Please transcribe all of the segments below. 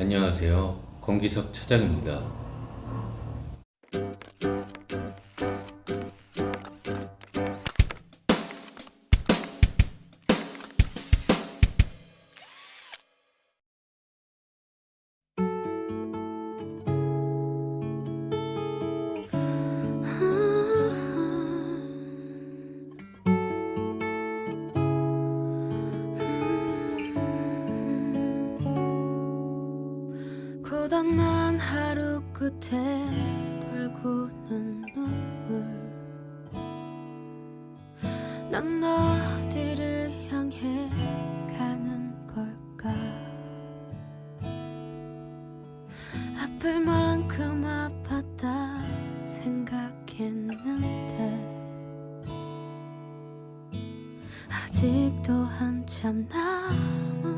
안녕하세요. 권기석 차장입니다. 고단한 하루 끝에 돌고는 눈물. 난 어디를 향해 가는 걸까? 아플 만큼 아팠다 생각했는데. 아직도 한참 남은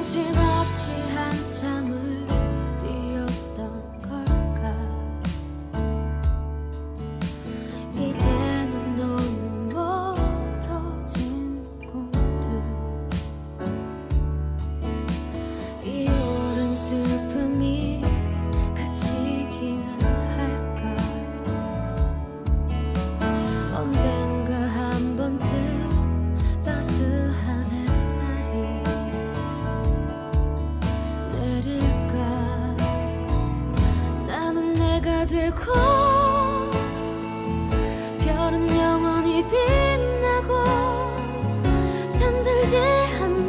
정신없이 한참 되고 별은 영원히 빛나고 잠들지 않는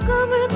꿈을 꿔